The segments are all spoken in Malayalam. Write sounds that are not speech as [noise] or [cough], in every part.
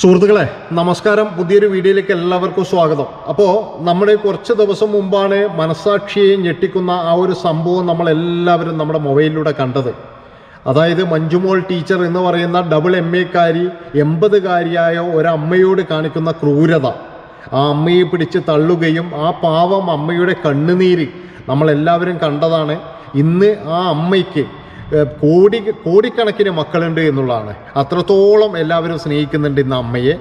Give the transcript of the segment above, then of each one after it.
സുഹൃത്തുക്കളെ നമസ്കാരം. പുതിയൊരു വീഡിയോയിലേക്ക് എല്ലാവർക്കും സ്വാഗതം. അപ്പോൾ നമ്മുടെ കുറച്ച് ദിവസം മുമ്പാണ് മനസാക്ഷിയെ ഞെട്ടിക്കുന്ന ആ ഒരു സംഭവം നമ്മൾ എല്ലാവരും നമ്മുടെ മൊബൈലിലൂടെ കണ്ടത്. അതായത് മഞ്ജുമോൾ ടീച്ചർ എന്ന് പറയുന്ന ഡബിൾ എം എക്കാരി എൺപതുകാരിയായ ഒരമ്മയോട് കാണിക്കുന്ന ക്രൂരത. ആ അമ്മയെ പിടിച്ച് തള്ളുകയും ആ പാവം അമ്മയുടെ കണ്ണുനീര് നമ്മളെല്ലാവരും കണ്ടതാണ്. ഇന്ന് ആ അമ്മയ്ക്ക് കോടി കോടിക്കണക്കിന് മക്കളുണ്ട് എന്നുള്ളതാണ്. അത്രത്തോളം എല്ലാവരും സ്നേഹിക്കുന്നുണ്ട് ഇന്ന് അമ്മയെ.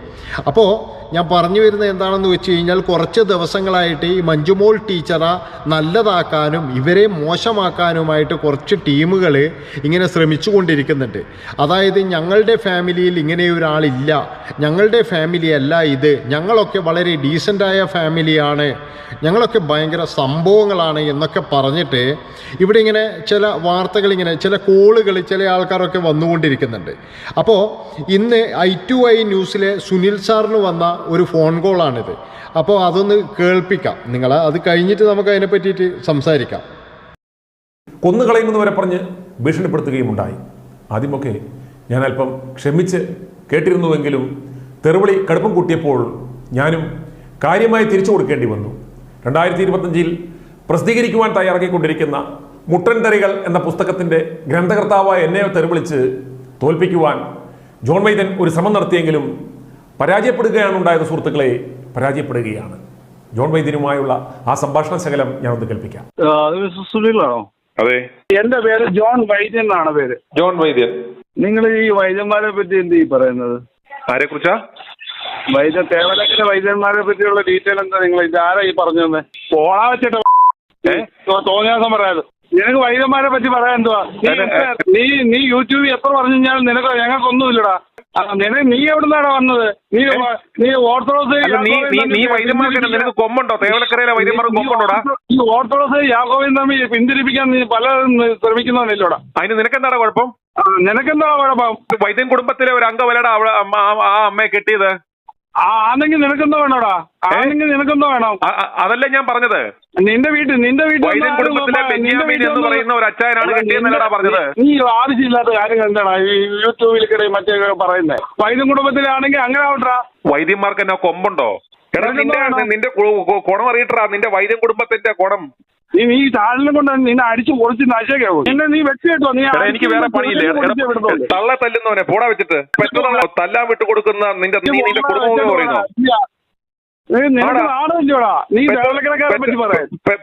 അപ്പോൾ ഞാൻ പറഞ്ഞു വരുന്നത് എന്താണെന്ന് വെച്ച് കഴിഞ്ഞാൽ കുറച്ച് ദിവസങ്ങളായിട്ട് ഈ മഞ്ജുമോൾ ടീച്ചറെ നല്ലതാക്കാനും ഇവരെ മോശമാക്കാനുമായിട്ട് കുറച്ച് ടീമുകൾ ഇങ്ങനെ ശ്രമിച്ചു കൊണ്ടിരിക്കുന്നുണ്ട് അതായത് ഞങ്ങളുടെ ഫാമിലിയിൽ ഇങ്ങനെ ഒരാളില്ല. ഞങ്ങളുടെ ഫാമിലി അല്ല ഇത്. ഞങ്ങളൊക്കെ വളരെ ഡീസന്റായ ഫാമിലിയാണ് ഞങ്ങളൊക്കെ ഭയങ്കര സംഭവങ്ങളാണ് എന്നൊക്കെ പറഞ്ഞിട്ട് ഇവിടെ ഇങ്ങനെ ചില വാർത്തകൾ ഇങ്ങനെ ചില കോളുകൾ ചില ആൾക്കാരൊക്കെ വന്നുകൊണ്ടിരിക്കുന്നുണ്ട്. അപ്പോൾ ഇന്ന് ഐ ടു ഐ ന്യൂസിലെ സുനിൽ സാറിന് വന്ന ഒരു ഫോൺ കോളാണിത് അപ്പോൾ അതൊന്ന് കേൾപ്പിക്കാം. നിങ്ങൾ അത് കഴിഞ്ഞിട്ട് നമുക്ക് അതിനെ പറ്റിയിട്ട് സംസാരിക്കാം. കൊന്നുകളയുമെന്ന് വരെ പറഞ്ഞ് ഭീഷണിപ്പെടുത്തുകയും ഉണ്ടായി. ആദ്യമൊക്കെ ഞാൻ അല്പം ക്ഷമിച്ച് കേട്ടിരുന്നുവെങ്കിലും തെറുവിളി കടുപ്പം കൂട്ടിയപ്പോൾ ഞാനും കാര്യമായി തിരിച്ചു കൊടുക്കേണ്ടി വന്നു. രണ്ടായിരത്തി ഇരുപത്തഞ്ചിൽ പ്രസിദ്ധീകരിക്കുവാൻ തയ്യാറാക്കിക്കൊണ്ടിരിക്കുന്ന മുട്ടൻതരികൾ എന്ന പുസ്തകത്തിന്റെ ഗ്രന്ഥകർത്താവായ എന്നെ തെറിവിളിച്ച് തോൽപ്പിക്കുവാൻ ജോൺ വൈദൻ ഒരു ശ്രമം നടത്തിയെങ്കിലും പരാജയപ്പെടുകയാണ് ഉണ്ടായത് സുഹൃത്തുക്കളെ പരാജയപ്പെടുകയാണ്. ജോൺ വൈദ്യനുമായുള്ള ആ സംഭാഷണ ശകലം ഞാൻ ഒന്ന് കേൾപ്പിക്കാം അത് മിസ്റ്റർ സുനിലാണോ? അതെ. എന്റെ പേര് ജോൺ വൈദ്യൻ എന്നാണ് പേര്. ജോൺ വൈദ്യൻ. നിങ്ങൾ ഈ വൈദ്യന്മാരെ പറ്റി എന്ത് ഈ പറയുന്നത്? ആരെ കുറിച്ചാ? വൈദ്യ തേവലക്കിന്റെ വൈദ്യന്മാരെ പറ്റിയുള്ള ഡീറ്റെയിൽ എന്താ നിങ്ങൾ ഇത് ആരാ ഈ പറഞ്ഞു തന്നെ പോണാ വെച്ചിട്ട് ഏ? തോന്നിയാസം പറയാത് നിനക്ക് വൈദ്യന്മാരെ പറ്റി പറയാൻ എന്തുവാ? നീ നീ യൂട്യൂബിൽ എത്ര പറഞ്ഞു കഴിഞ്ഞാലും നിനക്ക് ഞങ്ങൾക്കൊന്നുമില്ലടാ. നീ എവിടുന്നാടാ വന്നത്? നീ നീ ഓർത്തഡോക്സ് നീ നീ നീ നിനക്ക് കൊമ്പുണ്ടോ തേവലക്കരയിലെ വൈദ്യന്മാർക്ക് കൊമ്പുണ്ടോടാ ഈ ഓർത്തഡോക്സ് യാക്കോബിൻ തമ്മിൽ പിന്തിരിപ്പിക്കാൻ നീ പല ശ്രമിക്കുന്നവനല്ലോടാ അതിന് നിനക്കെന്താടാ കുഴപ്പം? നിനക്കെന്താ കുഴപ്പം? വൈദ്യം കുടുംബത്തിലെ ഒരു അംഗമല്ലടാ ആ- അമ്മയെ കെട്ടിയത്? ആണെങ്കിൽ നിനക്കെന്തോ വേണോടാ? ആണെങ്കിൽ നിനക്കെന്തോ വേണം? അതല്ലേ ഞാൻ പറഞ്ഞത്. നിന്റെ വീട്ടിൽ നിന്റെ വീട്ടിൽ കുടുംബത്തിലെ ബെന്യാമിൻ എന്ന് പറയുന്ന ഒരു അച്ചായനാണ് അല്ല, കെട്ടിയെന്നല്ലടാ നിന്റെ- പറഞ്ഞത്? നീ ആവശ്യമില്ലാത്ത കാര്യങ്ങൾ എന്താണ് ഈ യൂട്യൂബിൽ കൂടെ മറ്റേ പറയുന്നത് വൈദ്യം കുടുംബത്തിലാണെങ്കിൽ അങ്ങനെ ആവട്ടാ വൈദ്യന്മാർക്ക് എന്നാ കൊമ്പുണ്ടോ? എടാ നിന്റെ? നിന്റെ കുണം അറിയിട്ടാ നിന്റെ വൈദ്യം കുടുംബത്തിന്റെ കുണം നീ നീ ചാനലിനെ കൊണ്ട് നിന്നെ അടിച്ചു പൊളിച്ച് നശിക്കാവും നിന്നെ നീ വെച്ച് കേട്ടോ നീ എനിക്ക് വേറെ പണിയില്ല. തള്ള തല്ലുന്നവനെ പോടാ വെച്ചിട്ട്. പെട്ടെന്ന് തല്ലാൻ വിട്ടു കൊടുക്കുന്ന നിന്റെ നീ നിന്റെ കുടുംബം പറയുന്നു?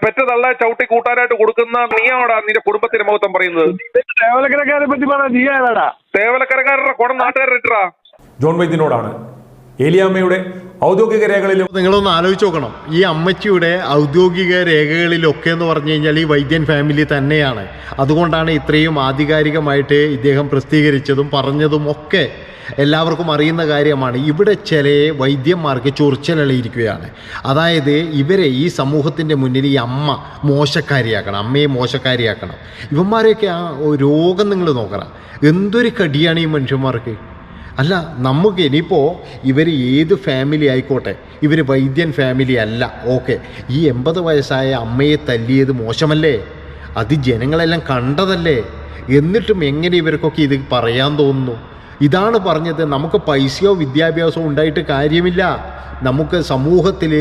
പറ്റി തള്ള ചവിട്ടി കൂട്ടാനായിട്ട് കൊടുക്കുന്ന നീയാടാ നിന്റെ കുടുംബത്തിന്റെ മഹത്വം പറയുന്നത്? തേവലക്കരക്കാരെ പറ്റി പറയാ നീ ആരാടാ? തേവലക്കരക്കാരുടെ കുടം നാട്ടുകാരിട്ടാ ജോൺ വൈദ്യനോടാണ്. ഏലിയാമ്മയുടെ ഔദ്യോഗിക രേഖകളിലും നിങ്ങളൊന്ന് ആലോചിച്ച് നോക്കണം. ഈ അമ്മച്ചിയുടെ ഔദ്യോഗിക രേഖകളിലൊക്കെ എന്ന് പറഞ്ഞു കഴിഞ്ഞാൽ ഈ വൈദ്യൻ ഫാമിലി തന്നെയാണ്. അതുകൊണ്ടാണ് ഇത്രയും ആധികാരികമായിട്ട് ഇദ്ദേഹം പ്രസിദ്ധീകരിച്ചതും പറഞ്ഞതും ഒക്കെ എല്ലാവർക്കും അറിയുന്ന കാര്യമാണ്. ഇവിടെ ചില വൈദ്യന്മാർക്ക് ചൊറിച്ചലിയിരിക്കുകയാണ് അതായത് ഇവരെ ഈ സമൂഹത്തിന്റെ മുന്നിൽ ഈ അമ്മ മോശക്കാരിയാക്കണം അമ്മയെ മോശക്കാരിയാക്കണം. ഇവന്മാരെയൊക്കെ ആ രോഗം നിങ്ങൾ നോക്കണം. എന്തൊരു കടിയാണ് ഈ മനുഷ്യന്മാർക്ക്? അല്ല നമുക്ക് ഇനിയിപ്പോൾ ഇവർ ഏത് ഫാമിലി ആയിക്കോട്ടെ ഇവർ വൈദ്യൻ ഫാമിലി അല്ല ഓക്കെ ഈ എൺപത് വയസ്സായ അമ്മയെ തല്ലിയത് മോശമല്ലേ? അത് ജനങ്ങളെല്ലാം കണ്ടതല്ലേ? എന്നിട്ടും എങ്ങനെ ഇവർക്കൊക്കെ ഇത് പറയാൻ തോന്നുന്നു? ഇതാണ് പറഞ്ഞത് നമുക്ക് പൈസയോ വിദ്യാഭ്യാസമോ ഉണ്ടായിട്ട് കാര്യമില്ല. നമുക്ക് സമൂഹത്തിൽ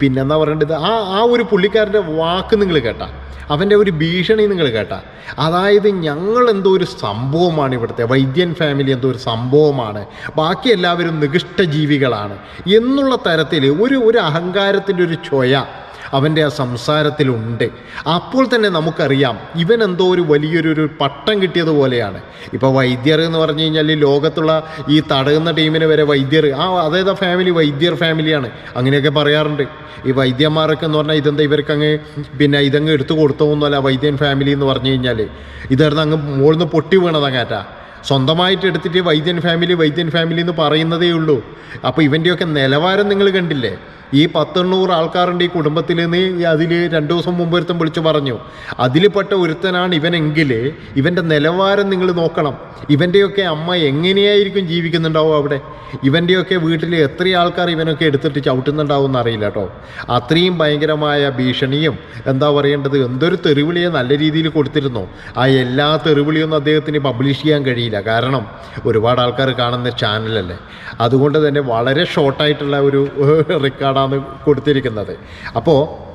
പിന്നെന്താ പറയേണ്ടത് ആ ആ ഒരു പുള്ളിക്കാരന്റെ വാക്ക് നിങ്ങൾ കേട്ട. അവന്റെ ഒരു ഭീഷണി നിങ്ങൾ കേട്ട. അതായത് ഞങ്ങൾ എന്തോ ഒരു സംഭവമാണ് ഇവിടുത്തെ വൈദ്യൻ ഫാമിലി എന്തോ ഒരു സംഭവമാണ് ബാക്കി എല്ലാവരും നികിഷ്ട ജീവികളാണ് എന്നുള്ള തരത്തിൽ ഒരു ഒരു അഹങ്കാരത്തിന്റെ ഒരു ചൊയ അവന്റെ ആ സംസാരത്തിലുണ്ട്. അപ്പോൾ തന്നെ നമുക്കറിയാം ഇവൻ എന്തോ ഒരു വലിയൊരു ഒരു പട്ടം കിട്ടിയതുപോലെയാണ് ഇപ്പോൾ വൈദ്യർ എന്ന് പറഞ്ഞു കഴിഞ്ഞാൽ ലോകത്തുള്ള ഈ തടയുന്ന ടീമിന് വരെ വൈദ്യർ ആ അതായത് ആ ഫാമിലി വൈദ്യർ ഫാമിലിയാണ് അങ്ങനെയൊക്കെ പറയാറുണ്ട്. ഈ വൈദ്യന്മാരൊക്കെ എന്ന് പറഞ്ഞാൽ ഇതെന്താ ഇവർക്കങ്ങ് പിന്നെ ഇതങ്ങ് എടുത്തു കൊടുത്തോന്നല്ല വൈദ്യൻ ഫാമിലി എന്ന് പറഞ്ഞു കഴിഞ്ഞാൽ. ഇതായിരുന്നു അങ്ങ് മുകളിൽ പൊട്ടി വീണതങ്ങാറ്റ സ്വന്തമായിട്ട് എടുത്തിട്ട് വൈദ്യൻ ഫാമിലി വൈദ്യൻ ഫാമിലി എന്ന് പറയുന്നതേ ഉള്ളൂ. അപ്പോൾ ഇവന്റെയൊക്കെ നിലവാരം നിങ്ങൾ കണ്ടില്ലേ? ഈ പത്തെണ്ണൂറ് ആൾക്കാരുണ്ട് ഈ കുടുംബത്തിൽ നിന്ന് അതിൽ രണ്ട് ദിവസം മുമ്പ് ഒരുത്തൻ വിളിച്ചു പറഞ്ഞു അതിൽപ്പെട്ട ഒരുത്തനാണ് ഇവനെങ്കിൽ ഇവന്റെ നിലവാരം നിങ്ങൾ നോക്കണം. ഇവന്റെയൊക്കെ അമ്മ എങ്ങനെയായിരിക്കും ജീവിക്കുന്നുണ്ടാവും അവിടെ? ഇവന്റെയൊക്കെ വീട്ടിൽ എത്ര ആൾക്കാർ ഇവനൊക്കെ എടുത്തിട്ട് ചവിട്ടുന്നുണ്ടാവും എന്നറിയില്ല കേട്ടോ. അത്രയും ഭയങ്കരമായ ഭീഷണിയും എന്താ പറയേണ്ടത് എന്തൊരു തെറിവിളിയെ നല്ല രീതിയിൽ കൊടുത്തിരുന്നു? ആ എല്ലാ തെറിവിളിയൊന്നും അദ്ദേഹത്തിന് പബ്ലിഷ് ചെയ്യാൻ കഴിയില്ല. കാരണം ഒരുപാട് ആൾക്കാർ കാണുന്ന ചാനലല്ലേ? അതുകൊണ്ട് തന്നെ വളരെ ഷോർട്ടായിട്ടുള്ള ഒരു [laughs] റെക്കോർഡാണ് കൊടുത്തിരിക്കുന്നത്. അപ്പോൾ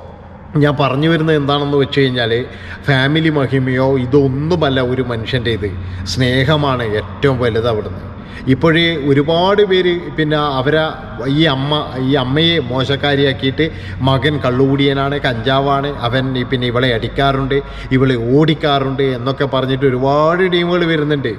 ഞാൻ പറഞ്ഞു വരുന്നത് എന്താണെന്ന് വെച്ച് കഴിഞ്ഞാൽ ഫാമിലി മഹിമയോ ഇതൊന്നുമല്ല ഒരു മനുഷ്യന്റെ ഇത് സ്നേഹമാണ് ഏറ്റവും വലുത് അവിടുന്ന്. ഇപ്പോഴേ ഒരുപാട് പേര് പിന്നെ അവരെ ഈ അമ്മ ഈ അമ്മയെ മോശക്കാരിയാക്കിയിട്ട് മകൻ കള്ളുകൂടിയനാണ് കഞ്ചാവാണ് അവൻ പിന്നെ ഇവളെ അടിക്കാറുണ്ട് ഇവളെ ഓടിക്കാറുണ്ട് എന്നൊക്കെ പറഞ്ഞിട്ട് ഒരുപാട് ടീമുകൾ വരുന്നുണ്ട്.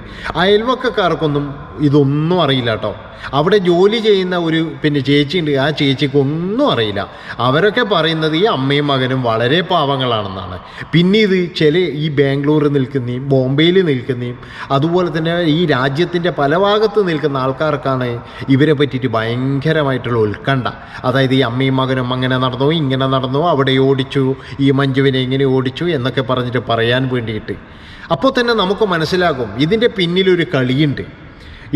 അയൽവക്കക്കാർക്കൊന്നും ഇതൊന്നും അറിയില്ല കേട്ടോ. അവിടെ ജോലി ചെയ്യുന്ന ഒരു പിന്നെ ചേച്ചിയുണ്ട് ആ ചേച്ചിക്കൊന്നും അറിയില്ല. അവരൊക്കെ പറയുന്നത് ഈ അമ്മയും മകനും വളരെ പാവങ്ങളാണെന്നാണ്. പിന്നെ ഇത് ചില ഈ ബാംഗ്ലൂർ നിൽക്കുന്നയും ബോംബെയിൽ നിൽക്കുന്നയും അതുപോലെ തന്നെ ഈ രാജ്യത്തിന്റെ പല ഭാഗത്ത് നിൽക്കുന്ന ആൾക്കാർക്കാണ് ഇവരെ പറ്റിയിട്ട് ഭയങ്കരമായിട്ടുള്ള ഉത്കണ്ഠ. അതായത് ഈ അമ്മയും മകനും അങ്ങനെ നടന്നു ഇങ്ങനെ നടന്നു അവിടെ ഓടിച്ചു ഈ മഞ്ജുവിനെ ഇങ്ങനെ ഓടിച്ചു എന്നൊക്കെ പറഞ്ഞിട്ട് പറയാൻ വേണ്ടിയിട്ട്. അപ്പോൾ തന്നെ നമുക്ക് മനസ്സിലാകും ഇതിന്റെ പിന്നിലൊരു കളിയുണ്ട്.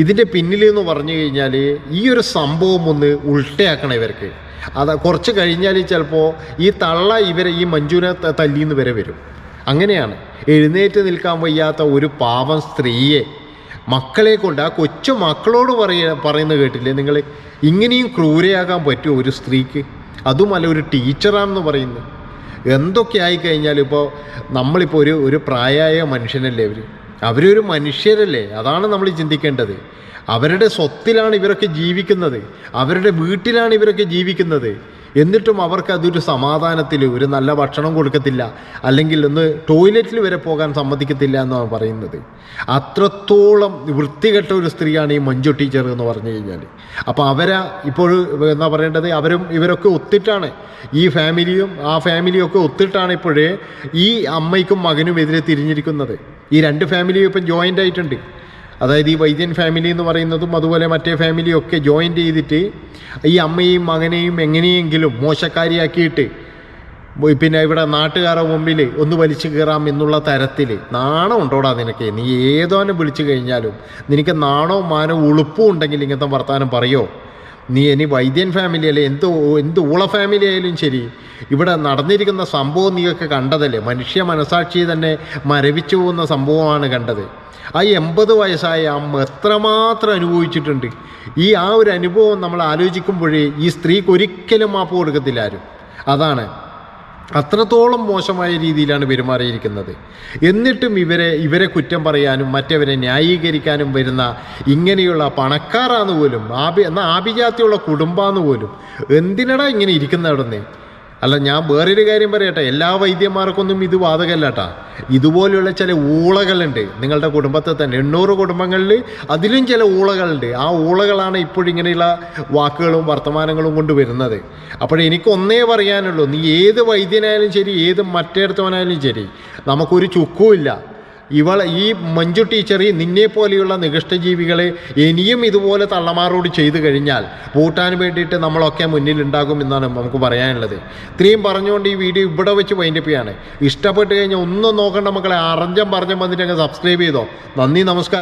ഇതിന്റെ പിന്നിൽ എന്ന് പറഞ്ഞു കഴിഞ്ഞാൽ ഈ ഒരു സംഭവം ഒന്ന് ഉൾട്ടയാക്കണം ഇവർക്ക്. അത് കുറച്ച് കഴിഞ്ഞാൽ ചിലപ്പോൾ ഈ തള്ള ഇവരെ ഈ മഞ്ജുവിനെ തല്ലിയെന്ന് വരെ വരും. അങ്ങനെയാണ്. എഴുന്നേറ്റ് നിൽക്കാൻ വയ്യാത്ത ഒരു പാവം സ്ത്രീയെ മക്കളെ കൊണ്ട് ആ കൊച്ചു മക്കളോട് പറയ പറയുന്നത് കേട്ടില്ലേ? നിങ്ങൾ ഇങ്ങനെയും ക്രൂരയാകാൻ പറ്റുമോ ഒരു സ്ത്രീക്ക്? അതുമല്ല ഒരു ടീച്ചറാണെന്ന് പറയുന്നത് എന്തൊക്കെ ആയിക്കഴിഞ്ഞാൽ ഇപ്പോൾ നമ്മളിപ്പോൾ ഒരു ഒരു പ്രായമായ മനുഷ്യനല്ലേ അവർ അവരൊരു മനുഷ്യരല്ലേ? അതാണ് നമ്മൾ ചിന്തിക്കേണ്ടത്. അവരുടെ സ്വത്തിലാണ് ഇവരൊക്കെ ജീവിക്കുന്നത്. അവരുടെ വീട്ടിലാണ് ഇവരൊക്കെ ജീവിക്കുന്നത്. എന്നിട്ടും അവർക്ക് അതൊരു സമാധാനത്തിൽ ഒരു നല്ല ഭക്ഷണം കൊടുക്കത്തില്ല. അല്ലെങ്കിൽ ഒന്ന് ടോയ്ലറ്റിൽ വരെ പോകാൻ സമ്മതിക്കത്തില്ല എന്നാണ് പറയുന്നത്. അത്രത്തോളം വൃത്തികെട്ട ഒരു സ്ത്രീയാണ് ഈ മഞ്ജു ടീച്ചർ എന്ന് പറഞ്ഞു കഴിഞ്ഞാൽ അപ്പോൾ അവരാ ഇപ്പോൾ എന്താ പറയേണ്ടത്? അവരും ഇവരൊക്കെ ഒത്തിട്ടാണ്. ഈ ഫാമിലിയും ആ ഫാമിലിയും ഒക്കെ ഒത്തിട്ടാണ് ഇപ്പോഴേ ഈ അമ്മയ്ക്കും മകനും എതിരെ തിരിഞ്ഞിരിക്കുന്നത്. ഈ രണ്ട് ഫാമിലിയും ഇപ്പം ജോയിന്റ് ആയിട്ടുണ്ട്. അതായത് ഈ വൈദ്യൻ ഫാമിലി എന്ന് പറയുന്നതും അതുപോലെ മറ്റേ ഫാമിലിയും ഒക്കെ ജോയിന്റ് ചെയ്തിട്ട് ഈ അമ്മയും മകനെയും എങ്ങനെയെങ്കിലും മോശക്കാരിയാക്കിയിട്ട് പിന്നെ ഇവിടെ നാട്ടുകാരുടെ മുമ്പിൽ ഒന്ന് വലിച്ചു കയറാം എന്നുള്ള തരത്തിൽ നാണം ഉണ്ടോടാ നിനക്ക്? നീ ഏതോനെ വിളിച്ചു കഴിഞ്ഞാലും നിനക്ക് നാണോ മാനോ ഉളുപ്പും ഉണ്ടെങ്കിൽ ഇങ്ങനത്തെ വർത്തമാനം പറയോ? നീ ഇനി വൈദ്യൻ ഫാമിലി അല്ലേ? എന്ത് എന്ത് ഊള ഫാമിലി ആയാലും ശരി. ഇവിടെ നടന്നിരിക്കുന്ന സംഭവം നീയൊക്കെ കണ്ടതല്ലേ? മനുഷ്യ മനസാക്ഷി തന്നെ മരവിച്ചു പോകുന്ന സംഭവമാണ് കണ്ടത്. ആ എൺപത് വയസ്സായ അമ്മ എത്രമാത്രം അനുഭവിച്ചിട്ടുണ്ട്. ഈ ആ ഒരു അനുഭവം നമ്മൾ ആലോചിക്കുമ്പോഴേ ഈ സ്ത്രീക്ക് ഒരിക്കലും മാപ്പ് കൊടുക്കത്തില്ല ആരും. അതാണ്. അത്രത്തോളം മോശമായ രീതിയിലാണ് പെരുമാറിയിരിക്കുന്നത്. എന്നിട്ടും ഇവരെ ഇവരെ കുറ്റം പറയാനും മറ്റവരെ ന്യായീകരിക്കാനും വരുന്ന ഇങ്ങനെയുള്ള പണക്കാരാന്ന് പോലും ആഭി എന്നാൽ ആഭിജാത്യമുള്ള കുടുംബാന്ന് പോലും എന്തിനടാ ഇങ്ങനെ ഇരിക്കുന്ന അവിടെ അല്ല ഞാൻ വേറൊരു കാര്യം പറയട്ടെ. എല്ലാ വൈദ്യന്മാർക്കൊന്നും ഇത് ബാധകമല്ല കേട്ടാ ഇതുപോലെയുള്ള ചില ഊളകളുണ്ട്. നിങ്ങളുടെ കുടുംബത്തിൽ തന്നെ എണ്ണൂറ് കുടുംബങ്ങളിൽ അതിലും ചില ഊളകളുണ്ട്. ആ ഊളകളാണ് ഇപ്പോഴിങ്ങനെയുള്ള വാക്കുകളും വർത്തമാനങ്ങളും കൊണ്ട് വരുന്നത്. എനിക്ക് ഒന്നേ പറയാനുള്ളൂ. നീ ഏത് വൈദ്യനായാലും ശരി ഏത് മറ്റേടത്തവനായാലും ശരി നമുക്കൊരു ചുക്കുമില്ല ഇവൾ ഈ മഞ്ജു ടീച്ചർ നിന്നെ പോലെയുള്ള നികഷ്ടജീവികളെ ഇനിയും ഇതുപോലെ തള്ളമാറോട് ചെയ്തു കഴിഞ്ഞാൽ പൂട്ടാൻ വേണ്ടിയിട്ട് നമ്മളൊക്കെ മുന്നിലുണ്ടാകും എന്നാണ് നമുക്ക് പറയാനുള്ളത്. ഇത്രയും പറഞ്ഞുകൊണ്ട് ഈ വീഡിയോ ഇവിടെ വെച്ച് വൈൻഡപ്പ് ചെയ്യാണ്. ഇഷ്ടപ്പെട്ട് കഴിഞ്ഞാൽ ഒന്നും നോക്കണ്ട മക്കളെ അറഞ്ചം പറഞ്ഞം വന്നിട്ട് അങ്ങ് സബ്സ്ക്രൈബ് ചെയ്തോ. നന്ദി നമസ്കാരം.